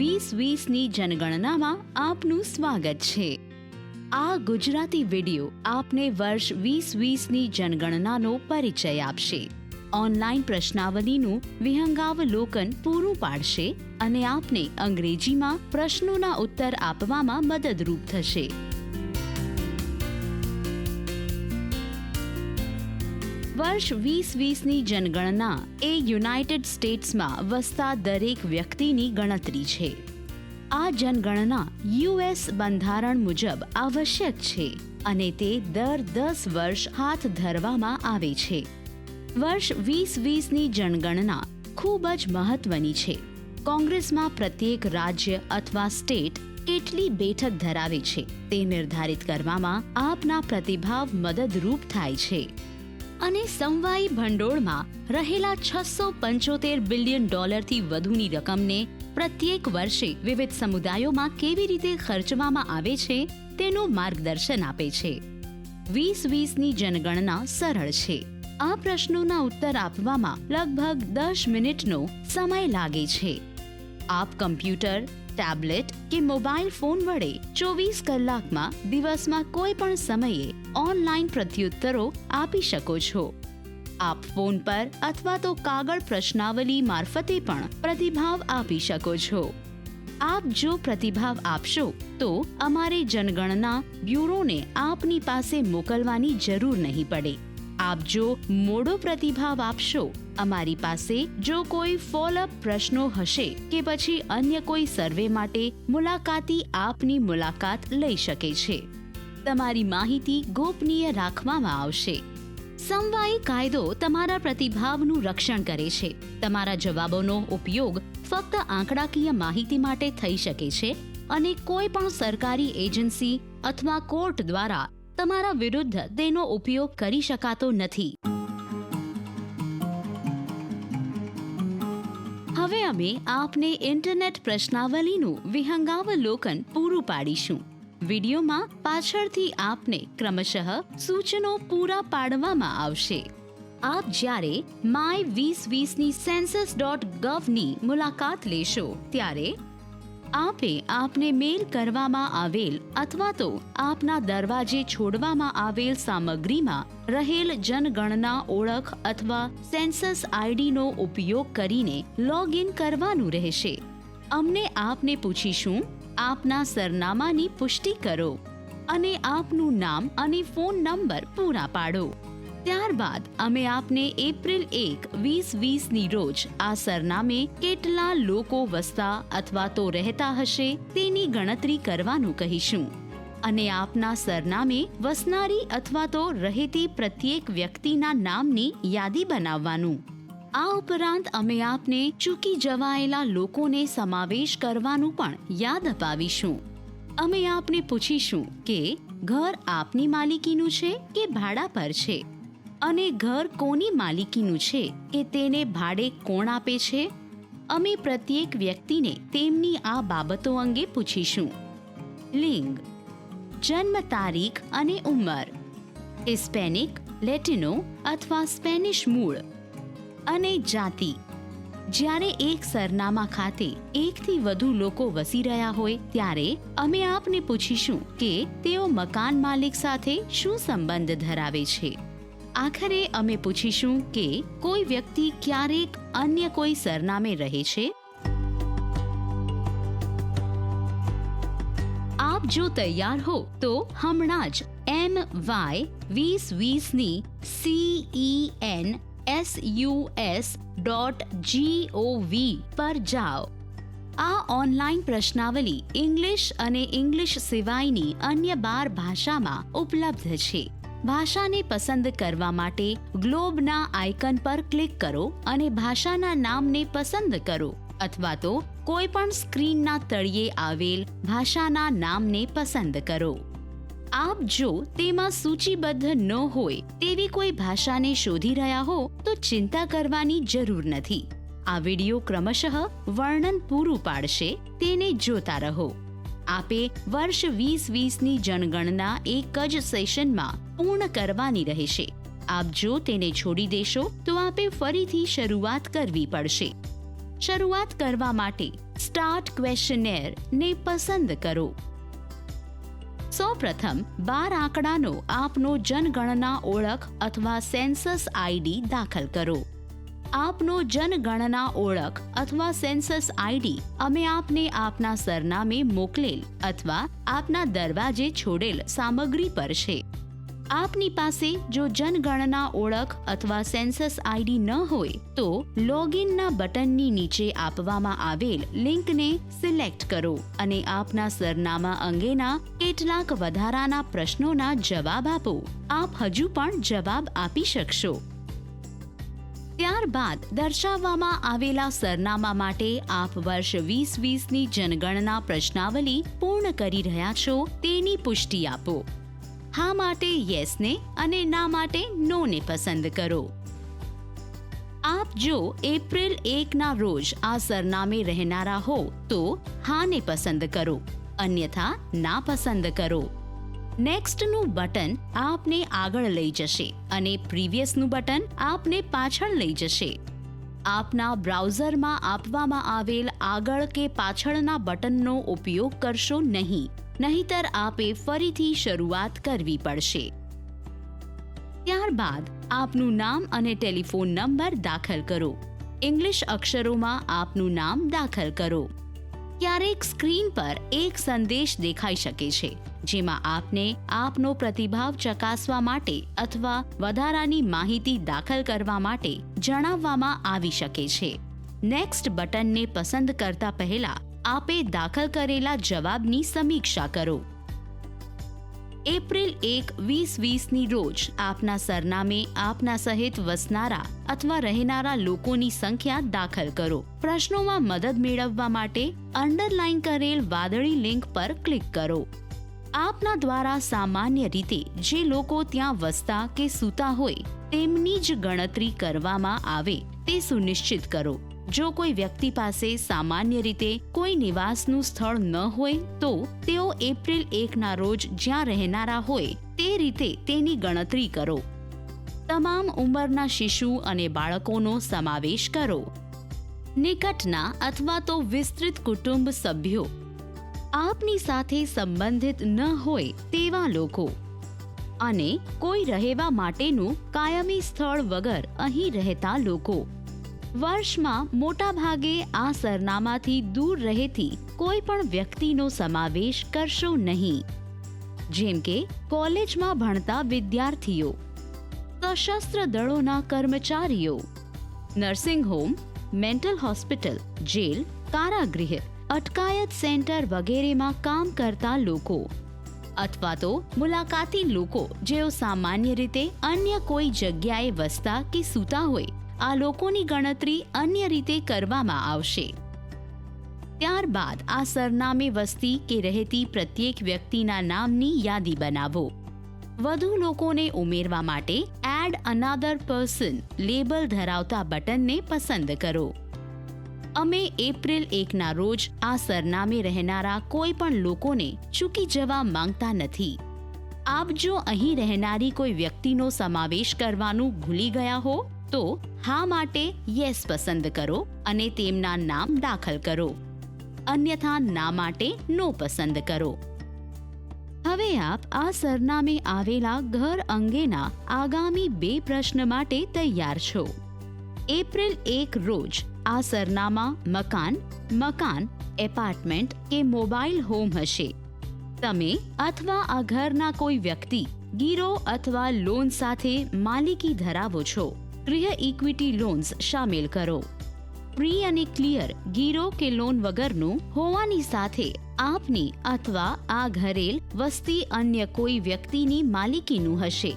વીસ વીસની જનગણનામાં આપનું સ્વાગત છે. આ ગુજરાતી વિડિયો આપને વર્ષ વીસ વીસની જનગણનાનો પરિચય આપશે. ઓનલાઈન પ્રશ્નાવલીનું વિહંગાવલોકન પૂરું પાડશે અને આપને અંગ્રેજીમાં પ્રશ્નોના ઉત્તર આપવામાં મદદરૂપ થશે. વર્ષ વીસ વીસની જનગણના એ યુનાઇટેડ સ્ટેટ્સમાં વસતા દરેક વ્યક્તિની ગણતરી છે. આ જનગણના યુએસ બંધારણ મુજબ આવશ્યક છે અને તે દર દસ વર્ષ હાથ ધરવામાં આવે છે. વર્ષ વીસ વીસની જનગણના ખૂબ જ મહત્વની છે. કોંગ્રેસમાં પ્રત્યેક રાજ્ય અથવા સ્ટેટ કેટલી બેઠક ધરાવે છે. તે નિર્ધારિત કરવામાં આપના પ્રતિભાવ મદદરૂપ થાય છે. અને સમવાયી ભંડોળમાં રહેલા છસો પંચોતેર બિલિયન ડોલરથી વધુની રકમને પ્રત્યેક વર્ષે વિવિધ સમુદાયોમાં કેવી રીતે ખર્ચવામાં આવે છે તેનું માર્ગદર્શન આપે છે. વીસ વીસની જનગણના સરળ છે. આ પ્રશ્નોના ઉત્તર આપવામાં લગભગ દસ મિનિટનો સમય લાગે છે. આપ કમ્પ્યુટર, ટેબ્લેટ કે મોબાઈલ ફોન વડે ચોવીસ કલાકમાં દિવસમાં કોઈ પણ સમયે ઓનલાઈન પ્રત્યુત્તરો આપી શકો છો. આપ ફોન પર અથવા તો કાગળ પ્રશ્નાવલી મારફતે પણ પ્રતિભાવ આપી શકો છો. આપ જો પ્રતિભાવ આપશો, તો અમારે જનગણના બ્યુરોને આપની પાસે મોકલવાની જરૂર નહીં પડે. આપ જો મોડો પ્રતિભાવ આપશો અમારી પાસે જો કોઈ ફોલોઅપ પ્રશ્નો હશે કે પછી અન્ય કોઈ સર્વે માટે મુલાકાતી આપની મુલાકાત લઈ શકે છે. તમારી માહિતી ગોપનીય રાખવામાં આવશે. સમવાયી કાયદો તમારા પ્રતિભાવનું રક્ષણ કરે છે. તમારા જવાબોનો ઉપયોગ ફક્ત આંકડાકીય માહિતી માટે થઈ શકે છે અને કોઈ પણ સરકારી એજન્સી અથવા કોર્ટ દ્વારા તમારા વિરુદ્ધ તેનો ઉપયોગ કરી શકાતો નથી. અમે આપને ઇન્ટરનેટ પ્રશ્નાવલીનું વિહંગાવલોકન પૂરું પાડીશું વિડીયોમાં પાછળથી આપને ક્રમશઃ સૂચનો પૂરા પાડવામાં આવશે આપ જ્યારે માય વીસ વીસની સેન્સસ ડોટ ગવની મુલાકાત લેશો ત્યારે આપે આપને મેલ કરવામાં આવેલ અથવા તો આપના દરવાજે છોડવામાં આવેલ સામગ્રીમાં રહેલ જનગણના ઓળખ અથવા સેન્સસ આઈડીનો ઉપયોગ કરીને લોગ ઇન કરવાનું રહેશે. અમને આપને પૂછીશું, આપના સરનામાની પુષ્ટિ કરો અને આપનું નામ અને ફોન નંબર પૂરા પાડો. ત્યારબાદ અમે આપને એપ્રિલ એક, વીસ, વીસની રોજ આ સરનામે કેટલા લોકો વસતા અથવા તો રહેતા હશે તેની ગણતરી કરવાનું કહીશું. અને આપના સરનામે વસનારી અથવા તો રહેતી પ્રત્યેક વ્યક્તિના નામની યાદી બનાવવાનું. આ ઉપરાંત અમે આપને ચૂકી જવાયેલા લોકોને સમાવેશ કરવાનું પણ યાદ અપાવીશું. અમે આપને પૂછીશું કે, ઘર આપની માલિકીનું છે કે ભાડા પર છે? અને ઘર કોની માલિકીનું છે કે તેને ભાડે કોણ આપે છે? અમે પ્રત્યેક વ્યક્તિને તેમની આ બાબતો અંગે પૂછીશું. લિંગ, જન્મ તારીખ અને ઉંમર, હિસ્પેનિક, લેટિનો અથવા સ્પેનિશ મૂળ અને જાતિ. જ્યારે એક સરનામા ખાતે એકથી વધુ લોકો વસી રહ્યા હોય ત્યારે અમે આપને પૂછીશું કે તેઓ મકાન માલિક સાથે શું સંબંધ ધરાવે છે? આખરે અમે પૂછીશું કે કોઈ વ્યક્તિ ક્યારેક અન્ય કોઈ સરનામે રહે છે? આપ જો તૈયાર હો, તો હમણાં જ એમ વાય વીસ વીસની C E N S U S dot G O V પર જાઓ. આ ઓનલાઈન પ્રશ્નાવલી ઇંગ્લિશ અને ઇંગ્લિશ સિવાયની અન્ય બાર ભાષામાં ઉપલબ્ધ છે. ભાષાને પસંદ કરવા માટે ગ્લોબના આઇકન પર ક્લિક કરો અને ભાષાના નામને પસંદ કરો. અથવા તો કોઈ પણ સ્ક્રીનના તળિયે આવેલ ભાષાના નામને પસંદ કરો. આપ જો તેમાં સૂચિબદ્ધ ન હોય તેવી કોઈ ભાષાને શોધી રહ્યા હો, તો ચિંતા કરવાની જરૂર નથી. આ વિડિયો ક્રમશઃ વર્ણન પૂરું પાડશે, તેને જોતા રહો. આપે વર્ષ વીસ વીસની જનગણના એક જ સેશનમાં પૂર્ણ કરવાની રહેશે. આપ જો તેને છોડી દેશો, તો આપે ફરીથી શરૂઆત કરવી પડશે. શરૂઆત કરવા માટે સ્ટાર્ટ ક્વેશ્ચનેર ને પસંદ કરો. સૌપ્રથમ, બાર આંકડાનો આપનો જનગણના ઓળખ અથવા સેન્સસ આઈડી દાખલ કરો. આપનો જનગણના ઓળખ અથવા સેન્સસ આઈડી અમે આપને આપના સરનામે મોકલેલ અથવા આપના દરવાજે છોડેલ સામગ્રી પર છે. આપની પાસે જો જનગણના ઓળખ અથવા સેન્સસ આઈડી ન હોય, તો લોગિનના બટનની નીચે આપવામાં આવેલ લિંકને સિલેક્ટ કરો અને આપના સરનામા અંગેના કેટલાક વધારાના પ્રશ્નોના જવાબ આપો. આપ હજુ પણ જવાબ આપી શકશો. ત્યારબાદ દર્શાવવામાં આવેલા સરનામા માટે આપ વર્ષ વીસ વીસની જનગણના પ્રશ્નાવલી પૂર્ણ કરી રહ્યા છો તેની પુષ્ટિ આપો. હા માટે યસને અને ના માટે નોને પસંદ કરો. આપ જો એપ્રિલ એકના રોજ આ સરનામે રહેનારા હો તો હાને પસંદ કરો. અન્યથા ના પસંદ કરો. નેક્સ્ટનું બટન આપને આગળ લઈ જશે અને પ્રીવિયસનું બટન આપને પાછળ લઈ જશે. આપના બ્રાઉઝરમાં આપવામાં આવેલ આગળ કે પાછળના બટનનો ઉપયોગ કરશો નહીં, નહીતર આપે ફરીથી શરૂઆત કરવી પડશે. ત્યારબાદ આપનું નામ અને ટેલિફોન નંબર દાખલ કરો. ઇંગ્લિશ અક્ષરોમાં આપનું નામ દાખલ કરો. ક્યારેક સ્ક્રીન પર એક સંદેશ દેખાઈ શકે છે, જેમાં આપને આપનો પ્રતિભાવ ચકાસવા માટે અથવા વધારાની માહિતી દાખલ કરવા માટે જણાવવામાં આવી શકે છે. નેક્સ્ટ બટનને પસંદ કરતા પહેલા, આપે દાખલ કરેલા જવાબની સમીક્ષા કરો. એપ્રિલ એક વીસ વીસની રોજ આપના સરનામે આપના સહિત વસનારા અથવા રહેનારા લોકોની સંખ્યા દાખલ કરો. પ્રશ્નોમાં મદદ મેળવવા માટે અંડરલાઇન કરેલ વાદળી લિંક પર ક્લિક કરો. આપના દ્વારા સામાન્ય રીતે જે લોકો ત્યાં વસતા કે સૂતા હોય તેમની જ ગણતરી કરવામાં આવે તે સુનિશ્ચિત કરો. જો કોઈ વ્યક્તિ પાસે સામાન્ય રીતે કોઈ નિવાસનું સ્થળ ન હોય, તો તેઓ એપ્રિલ એકના રોજ જ્યાં રહેનારા હોય, તે રીતે તેની ગણતરી કરો. તમામ ઉંમરના શિશુ અને બાળકોનો સમાવેશ કરો. નિકટના અથવા તો વિસ્તૃત કુટુંબ સભ્યો. આપની સાથે સંબંધિત ન હોય તેવા લોકો. અને કોઈ રહેવા માટેનું કાયમી સ્થળ વગર અહીં રહેતા લોકો. વર્ષમાં મોટાભાગે આ સરનામાથી દૂર રહેતી કોઈ પણ વ્યક્તિનો સમાવેશ કરશો નહીં. જેમ કે, કોલેજમાં ભણતા વિદ્યાર્થીઓ, સશસ્ત્ર દળોના કર્મચારીઓ, nursing home, mental hospital, jail, કારાગૃહ, અટકાયત સેન્ટર વગેરેમાં કામ કરતા લોકો અથવા તો મુલાકાતી લોકો જેઓ સામાન્ય રીતે અન્ય કોઈ જગ્યાએ વસતા કે સૂતા હોય આ લોકોની ગણતરી અન્ય રીતે કરવામાં આવશે. ત્યારબાદ આ સરનામે વસ્તી કે રહેતી પ્રત્યેક વ્યક્તિના નામની યાદી બનાવો. વધુ લોકોને ઉમેરવા માટે એડ અનાધર પર્સન લેબલ ધરાવતા બટનને પસંદ કરો. અમે એપ્રિલ એકના રોજ આ સરનામે રહેનારા કોઈ પણ લોકોને ચૂકી જવા માંગતા નથી. આપ જો અહીં રહેનારી કોઈ વ્યક્તિનો સમાવેશ કરવાનું ભૂલી ગયા હો? તો હા માટે યસ પસંદ કરો અને તેમના નામ દાખલ કરો. અન્યથા ના માટે નો પસંદ કરો. હવે આપ આ સરનામે આવેલા ઘર અંગેના આગામી બે પ્રશ્ન માટે તૈયાર છો. એપ્રિલ એક રોજ આ સરનામા મકાન મકાન, એપાર્ટમેન્ટ કે મોબાઈલ હોમ હશે. તમે અથવા આ ઘરના કોઈ વ્યક્તિ, ગીરો અથવા લોન સાથે માલિકી ધરાવો છો. ગૃહ ઇક્વિટી લોન્સ સામેલ કરો. પ્રી અને ક્લિયર ગીરો કે લોન વગરનું હોવાની સાથે આપની અથવા આ ઘરેલ વસ્તી અન્ય કોઈ વ્યક્તિની માલિકીનું હશે.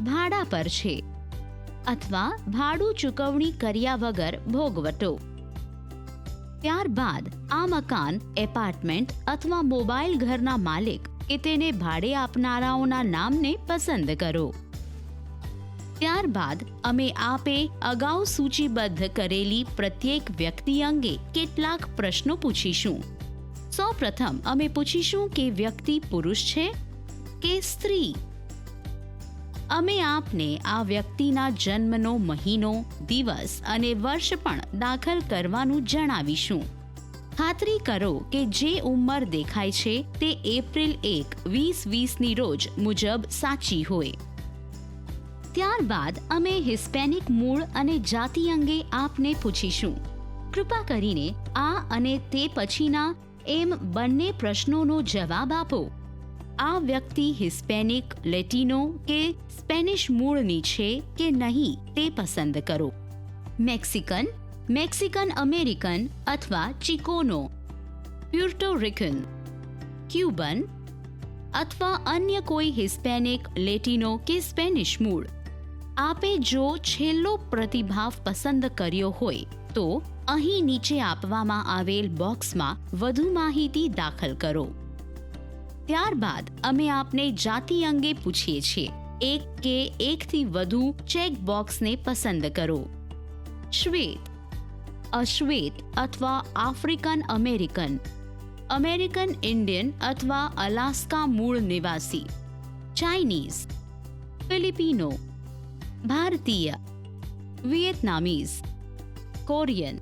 ભાડા પર છે. અથવા ભાડું ચૂકવણી કર્યા વગર ભોગવટો. ત્યારબાદ આ મકાન એપાર્ટમેન્ટ અથવા મોબાઈલ ઘરના માલિક કે તેને ભાડે આપનારાઓના નામને પસંદ કરો. ત્યારબાદ અમે આપે અગાઉ સૂચિબદ્ધ કરેલી પ્રત્યેક વ્યક્તિ અંગે કેટલાક પ્રશ્નો પૂછીશું. સૌપ્રથમ અમે પૂછીશું કે વ્યક્તિ પુરુષ છે કે સ્ત્રી? અમે આપને આ વ્યક્તિના જન્મનો મહિનો, દિવસ અને વર્ષ પણ દાખલ કરવાનું જણાવીશું. ખાતરી કરો કે જે ઉંમર દેખાય છે તે એપ્રિલ એક, વીસ વીસની રોજ મુજબ સાચી હોય. ત્યારબાદ અમે હિસ્પેનિક મૂળ અને જાતિ અંગે આપને પૂછીશું. કૃપા કરીને આ અને તે પછીના એમ બંને પ્રશ્નોનો જવાબ આપો. આ વ્યક્તિ હિસ્પેનિક, લેટિનો કે સ્પેનિશ મૂળની છે કે નહીં તે પસંદ કરો. મેક્સિકન મેક્સિકન અમેરિકન અથવા ચિકોનો. પ્યુર્ટો રિકન. ક્યુબન અથવા અન્ય કોઈ હિસ્પેનિક, લેટિનો કે સ્પેનિશ મૂળ. આપે જો છેલ્લો પ્રતિભાવ પસંદ કર્યો હોય, તો અહીં નીચે આપવામાં આવેલ બોક્સમાં વધુ માહિતી દાખલ કરો. ત્યારબાદ, અમે આપને જાતિ અંગે પૂછીએ છીએ. એક કે એકથી વધુ ચેક બોક્સને પસંદ કરો. શ્વેત. અશ્વેત અથવા આફ્રિકન અમેરિકન. અમેરિકન ઇન્ડિયન અથવા અલાસ્કા મૂળ નિવાસી. ચાઇનીઝ. ફિલિપિનો. ભારતીય વિયેતનામીઝ કોરિયન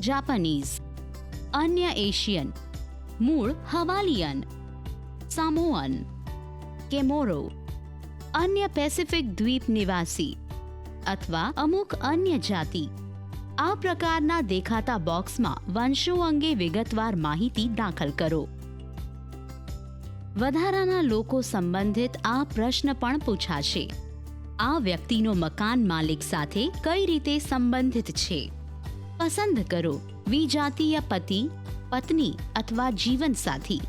જાપાનીઝ અન્ય એશિયન મૂળ હવાલિયન સામોઅન કેમોરો અન્ય પેસિફિક દ્વીપ નિવાસી અથવા અમુક અન્ય જાતિ આ પ્રકારના દેખાતા બોક્સમાં વંશો અંગે વિગતવાર માહિતી દાખલ કરો વધારાના લોકો સંબંધિત આ પ્રશ્ન પણ પૂછાશે આ વ્યક્તિનો મકાન માલિક સાથે કઈ રીતે સંબંધિત છે? પસંદ કરો. વિજાતીય પતિ, પત્ની અથવા જીવનસાથી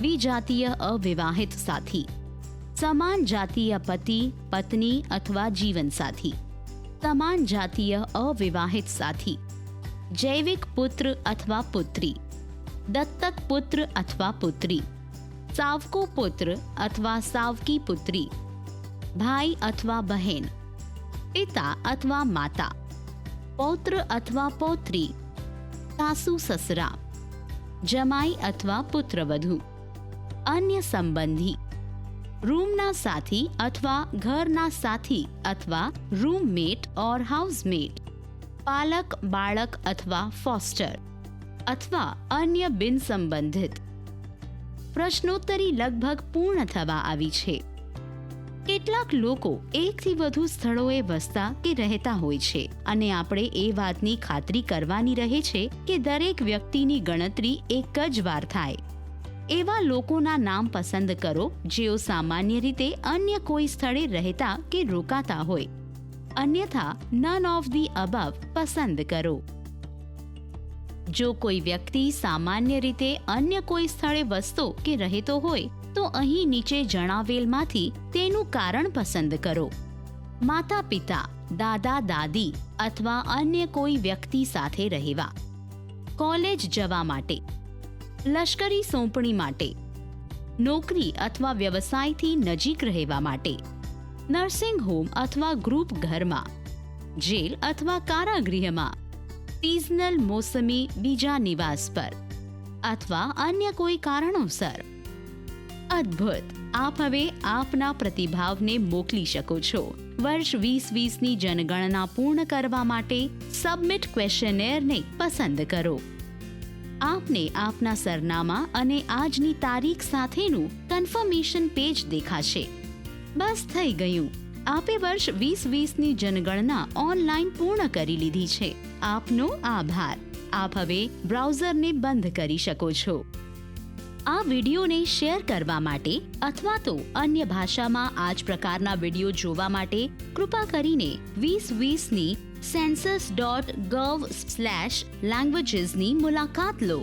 વિજાતીય અવિવાહિત સાથી. સમાન જાતીય પતિ, પત્ની અથવા જીવનસાથી સમાન જાતીય અવિવાહિત સાથી. જૈવિક પુત્ર અથવા પુત્રી. દત્તક પુત્ર અથવા પુત્રી. સાવકો પુત્ર અથવા સાવકી પુત્રી. ભાઈ અથવા બહેન, પિતા અથવા માતા, પૌત્ર અથવા પૌત્રી, સાસુ સસરા, જમાઈ અથવા પુત્રવધુ, અન્ય સંબંધી, રૂમના સાથી અથવા ઘરના સાથી અથવા રૂમમેટ ઓર હાઉસમેટ પાલક, બાળક અથવા ફોસ્ટર અથવા અન્ય બિન સંબંધિત પ્રશ્નોત્તરી લગભગ પૂર્ણ થવા આવી છે. કેટલાક લોકો એકથી વધુ સ્થળોએ વસતા કે રહેતા હોય છે. અને આપણે એ વાતની ખાતરી કરવાની રહે છે કે દરેક વ્યક્તિની ગણતરી એક જ વાર થાય. એવા લોકોના નામ પસંદ કરો જેઓ સામાન્ય રીતે અન્ય કોઈ સ્થળે રહેતા કે રોકાતા હોય. અન્યથા નન ઓફ ધી અબવ પસંદ કરો. જો કોઈ વ્યક્તિ સામાન્ય રીતે અન્ય કોઈ સ્થળે વસતો કે રહેતો હોય, તો અહીં નીચે જણાવેલમાંથી તેનું કારણ પસંદ કરો. માતા પિતા દાદા, દાદી અથવા અન્ય કોઈ વ્યક્તિ સાથે રહેવા. કોલેજ જવા માટે. લશ્કરી સોંપણી માટે. નોકરી અથવા વ્યવસાયથી નજીક રહેવા માટે. નર્સિંગ હોમ અથવા ગ્રુપ ઘરમાં. જેલ અથવા કારાગૃહમાં. સિઝનલ મોસમી બીજા નિવાસ પર અથવા અન્ય કોઈ કારણોસર અદ્ભુત આપ હવે આપના પ્રતિભાવને મોકલી શકો છો વર્ષ વીસ વીસની જનગણના પૂર્ણ કરવા માટે સબમિટ ક્વેશ્ચનેરને પસંદ કરો આપને આપના સરનામા અને આજની તારીખ સાથેનું કન્ફર્મેશન પેજ દેખાશે બસ થઈ ગયું આપે વર્ષ વીસ વીસની જનગણના ઓનલાઈન પૂર્ણ કરી લીધી છે. આપનો આભાર. આપ હવે બ્રાઉઝરને બંધ કરી શકો છો. આ વિડીયોને શેર કરવા માટે અથવા તો અન્ય ભાષામાં આ જ પ્રકારના વીડિયો જોવા માટે કૃપા કરીને વીસ વીસની સેન્સસ ડોટ ગવ સ્લેશ લેંગ્વેજીસની મુલાકાત લો.